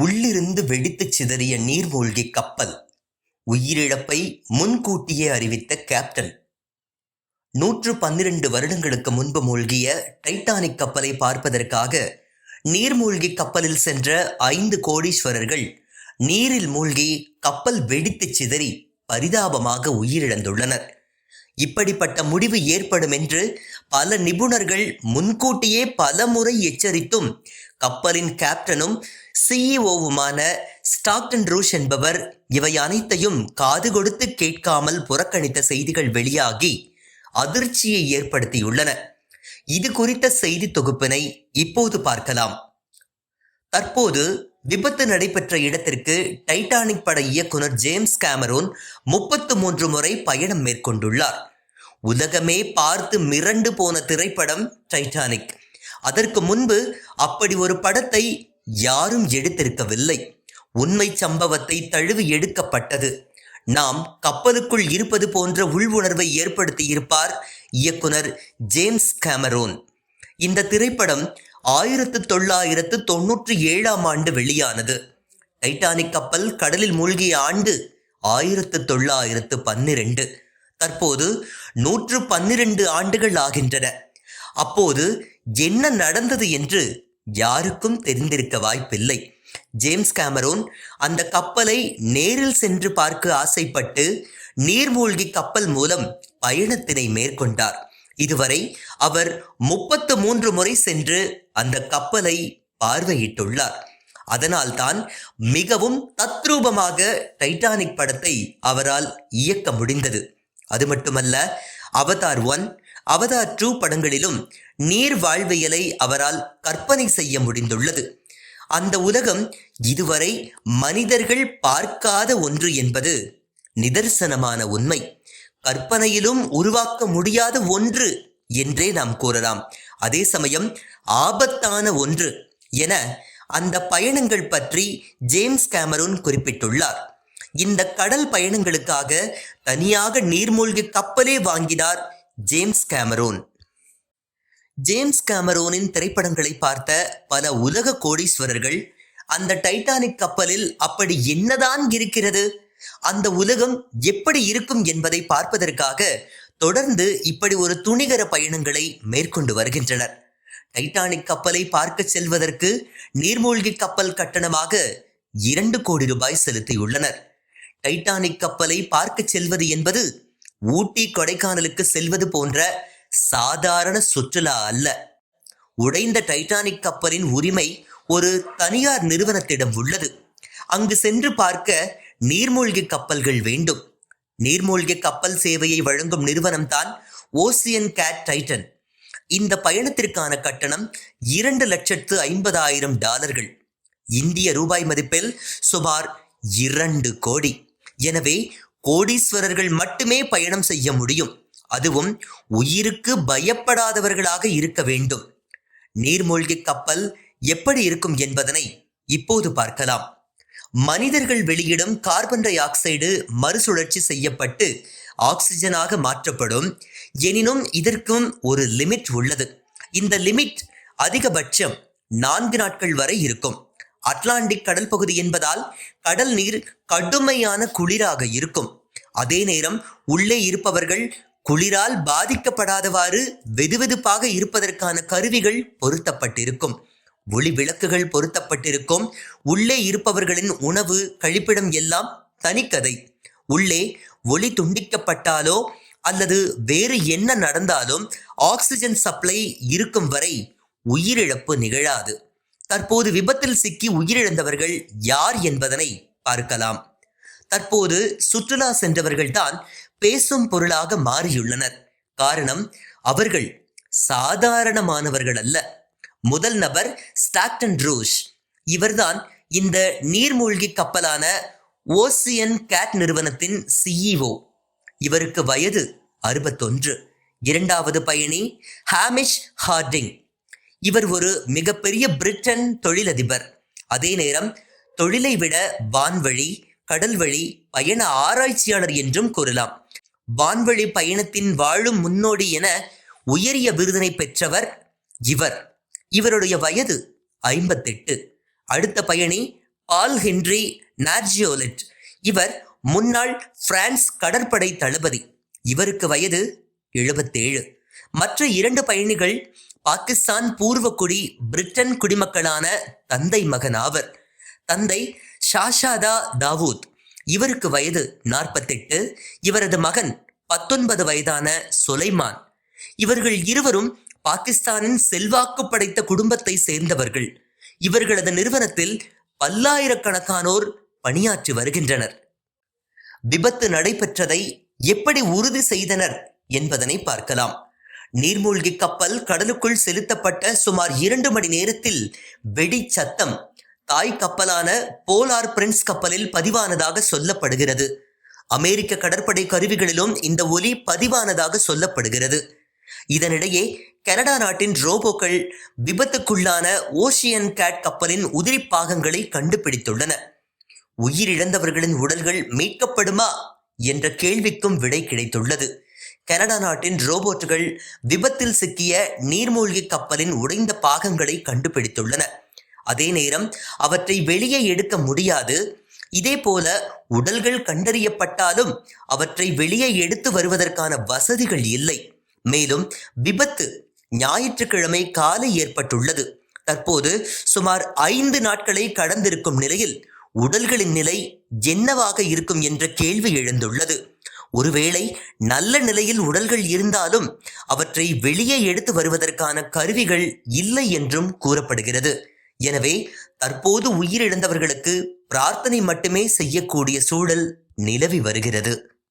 உள்ளிருந்து வெடித்துச் சிதறிய நீர்மூழ்கி கப்பல் உயிரிழப்பை முன்கூட்டியே அறிவித்த கேப்டன். நூற்று பன்னிரண்டு வருடங்களுக்கு முன்பு மூழ்கிய டைட்டானிக் கப்பலை பார்ப்பதற்காக நீர்மூழ்கி கப்பலில் சென்ற ஐந்து கோடீஸ்வரர்கள் நீரில் மூழ்கி கப்பல் வெடித்துச் சிதறி பரிதாபமாக உயிரிழந்துள்ளனர். இப்படிப்பட்ட முடிவு ஏற்படும் என்று பல நிபுணர்கள் முன்கூட்டியே பல முறை எச்சரித்தும் கப்பலின் கேப்டனும் சிஇஓவுமான ஸ்டாக்டன் ரூஷ் என்பவர் இவை அனைத்தையும் காது கொடுத்து கேட்காமல் புறக்கணித்த செய்திகள் வெளியாகி அதிர்ச்சியை ஏற்படுத்தியுள்ளன. இது குறித்த செய்தி தொகுப்பினை இப்போது பார்க்கலாம். தற்போது விபத்து நடைபெற்ற இடத்திற்கு டைட்டானிக் பட இயக்குனர் ஜேம்ஸ் கேமரோன் முப்பத்து மூன்று முறை பயணம் மேற்கொண்டுள்ளார். உலகமே பார்த்து மிரண்டு போன திரைப்படம் டைட்டானிக். அதற்கு முன்பு அப்படி ஒரு படத்தை யாரும் எடுத்திருக்கவில்லை. உண்மை சம்பவத்தை தழுவி எடுக்கப்பட்டது. நாம் கப்பலுக்குள் இருப்பது போன்ற உள்வுணர்வை ஏற்படுத்தியிருப்பார் இயக்குனர் ஜேம்ஸ் கேமரோன். இந்த திரைப்படம் ஆயிரத்து தொள்ளாயிரத்து தொன்னூற்றி ஏழாம் ஆண்டு வெளியானது. டைட்டானிக் கப்பல் கடலில் மூழ்கிய ஆண்டு ஆயிரத்து தொள்ளாயிரத்து பன்னிரண்டு. தற்போது நூற்று பன்னிரண்டு ஆண்டுகள் ஆகின்றன. அப்போது என்ன நடந்தது என்று யாருக்கும் தெரிந்திருக்க வாய்ப்பில்லை. ஜேம்ஸ் கேமரோன் அந்த கப்பலை நேரில் சென்று பார்க்க ஆசைப்பட்டு நீர்மூழ்கி கப்பல் மூலம் பயணத்தினை மேற்கொண்டார். இதுவரை அவர் முப்பத்து மூன்று முறை சென்று அந்த கப்பலை பார்வையிட்டுள்ளார். அதனால்தான் மிகவும் தத்ரூபமாக டைட்டானிக் படத்தை அவரால் இயக்க முடிந்தது. அது மட்டுமல்ல அவதார் ஒன் அவதார் டூ படங்களிலும் நீர் வாழ்வியலை அவரால் கற்பனை செய்ய முடிந்துள்ளது. அந்த உலகம் இதுவரை மனிதர்கள் பார்க்காத ஒன்று என்பது நிதர்சனமான உண்மை. கற்பனையிலும் உருவாக்க முடியாத ஒன்று என்றே நாம் கூறலாம். அதே சமயம் ஆபத்தான ஒன்று என அந்த பயணங்கள் பற்றி ஜேம்ஸ் கேமரூன் குறிப்பிட்டுள்ளார். இந்த கடல் பயணங்களுக்காக தனியாக நீர்மூழ்கி கப்பலே வாங்கினார் ஜேம்ஸ் கேமரூன். ஜேம்ஸ் கேமரோனின் திரைப்படங்களை பார்த்த பல உலக கோடீஸ்வரர்கள் அந்த டைட்டானிக் கப்பலில் அப்படி என்னதான் இருக்கிறது? அந்த உலகம் எப்படி இருக்கும் என்பதை பார்ப்பதற்காக தொடர்ந்து இப்படி ஒரு துணிகர பயணங்களை மேற்கொண்டு வருகின்றனர். டைட்டானிக் கப்பலை பார்க்க செல்வதற்கு நீர்மூழ்கி கப்பல் கட்டணமாக இரண்டு கோடி ரூபாய் செலுத்தியுள்ளனர். டைட்டானிக் கப்பலை பார்க்க செல்வது என்பது ஊட்டி கொடைக்கானலுக்கு செல்வது போன்ற சாதாரண சுற்றுலா அல்ல. உடைந்த டைட்டானிக் கப்பலின் உரிமை ஒரு தனியார் நிறுவனத்திடம் உள்ளது. அங்கு சென்று பார்க்க நீர்மூழ்கி கப்பல்கள் வேண்டும். நீர்மூழ்கி கப்பல் சேவையை வழங்கும் நிறுவனம்தான் ஓசியன் கேட் டைட்டன் இந்த பயணத்திற்கான கட்டணம் இரண்டு லட்சத்து ஐம்பதாயிரம் டாலர்கள். இந்திய ரூபாய் மதிப்பில் சுமார் இரண்டு கோடி. எனவே கோடீஸ்வரர்கள் மட்டுமே பயணம் செய்ய முடியும். அதுவும் உயிருக்கு பயப்படாதவர்களாக இருக்க வேண்டும். நீர்மூழ்கி கப்பல் எப்படி இருக்கும் என்பதனை இப்போது பார்க்கலாம். மனிதர்கள் வெளியிடும் கார்பன் டை ஆக்சைடு மறுசுழற்சி செய்யப்பட்டு ஆக்சிஜனாக மாற்றப்படும். எனினும் இதற்கும் ஒரு லிமிட் உள்ளது. இந்த லிமிட் அதிகபட்சம் நான்கு நாட்கள் வரை இருக்கும். அட்லாண்டிக் கடல் பகுதி என்பதால் கடல் நீர் கடுமையான குளிராக இருக்கும். அதே நேரம் உள்ளே இருப்பவர்கள் குளிரால் பாதிக்கப்படாதவாறு வெதுவெதுப்பாக இருப்பதற்கான கருவிகள் பொருத்தப்பட்டிருக்கும். ஒளி விளக்குகள் பொருத்தப்பட்டிருக்கும். உள்ளே இருப்பவர்களின் உணவு கழிப்பிடம் எல்லாம் தனிக்கதை. உள்ளே ஒளி துண்டிக்கப்பட்டாலோ அல்லது வேறு என்ன நடந்தாலும் ஆக்சிஜன் சப்ளை இருக்கும் வரை உயிரிழப்பு நிகழாது. தற்போது விபத்தில் சிக்கி உயிரிழந்தவர்கள் யார் என்பதனை பார்க்கலாம். தற்போது சுற்றுலா சென்றவர்கள்தான் பேசும் பொருளாக மாறியுள்ளனர். காரணம் அவர்கள் சாதாரணமானவர்கள் அல்ல முதல் நபர் ஸ்டாக்டன் ரூஷ் இவர்தான் இந்த நீர்மூழ்கி கப்பலான ஓசியன் கேட் நிறுவனத்தின் சிஇஓ இவருக்கு வயது அறுபத்தொன்று. இரண்டாவது பயணி ஹாமிஷ் ஹார்டிங். இவர் ஒரு மிகப்பெரிய பிரிட்டன் தொழிலதிபர். அதே நேரம் தொழிலை விட வான்வழி கடல்வழி பயண ஆராய்ச்சியாளர் என்றும் கூறலாம். வான்வழி பயணத்தின் வாழும் முன்னோடி என உயரிய விருதினை பெற்றவர் இவர். இவருடைய வயது ஐம்பத்தெட்டு. அடுத்த பயணி பால் ஹென்றி நார்ஜியோலெட். இவர் முன்னாள் பிரான்ஸ் கடற்படை தளபதி. இவருக்கு வயது எழுபத்தேழு. மற்ற இரண்டு பயணிகள் பாகிஸ்தான் பூர்வக்குடி பிரிட்டன் குடிமக்களான தந்தை மகன் ஆவர். தந்தை ஷாஷாதா தாவூத். இவருக்கு வயது நாற்பத்தெட்டு. இவரது மகன் பத்தொன்பது வயதான சுலைமான். இவர்கள் இருவரும் பாகிஸ்தானின் செல்வாக்கு படைத்த குடும்பத்தை சேர்ந்தவர்கள். இவர்களது நிறுவனத்தில் பல்லாயிரக்கணக்கானோர் பணியாற்றி வருகின்றனர். விபத்து நடைபெற்றதை எப்படி உறுதி செய்தனர் என்பதனை பார்க்கலாம். நீர்மூழ்கி கப்பல் கடலுக்குள் செலுத்தப்பட்ட சுமார் இரண்டு மணி நேரத்தில் வெடி சத்தம் தாய் கப்பலான போலார் பிரின்ஸ் கப்பலில் பதிவானதாக சொல்லப்படுகிறது. அமெரிக்க கடற்படை கருவிகளிலும் இந்த ஒலி பதிவானதாக சொல்லப்படுகிறது. இதனிடையே கனடா நாட்டின் ரோபோக்கள் விபத்துக்குள்ளான ஓஷியன் கேட் கப்பலின் உதிரி பாகங்களை கண்டுபிடித்துள்ளன. உயிரிழந்தவர்களின் உடல்கள் மீட்கப்படுமா என்ற கேள்விக்கும் விடை கிடைத்துள்ளது. கனடா நாட்டின் ரோபோட்டுகள் விபத்தில் சிக்கிய நீர்மூழ்கி கப்பலின் உடைந்த பாகங்களை கண்டுபிடித்துள்ளன. அதே நேரம் அவற்றை வெளியே எடுக்க முடியாது. இதேபோல உடல்கள் கண்டறியப்பட்டாலும் அவற்றை வெளியே எடுத்து வருவதற்கான வசதிகள் இல்லை. மேலும் விபத்து ஞாயிற்றுக்கிழமை காலை ஏற்பட்டுள்ளது. தற்போது சுமார் ஐந்து நாட்களை கடந்திருக்கும் நிலையில் உடல்களின் நிலை என்னவாக இருக்கும் என்ற கேள்வி எழுந்துள்ளது. ஒருவேளை நல்ல நிலையில் உடல்கள் இருந்தாலும் அவற்றை வெளியே எடுத்து வருவதற்கான கருவிகள் இல்லை என்றும் கூறப்படுகிறது. எனவே தற்போது உயிரிழந்தவர்களுக்கு பிரார்த்தனை மட்டுமே செய்யக்கூடிய சூழல் நிலவி வருகிறது.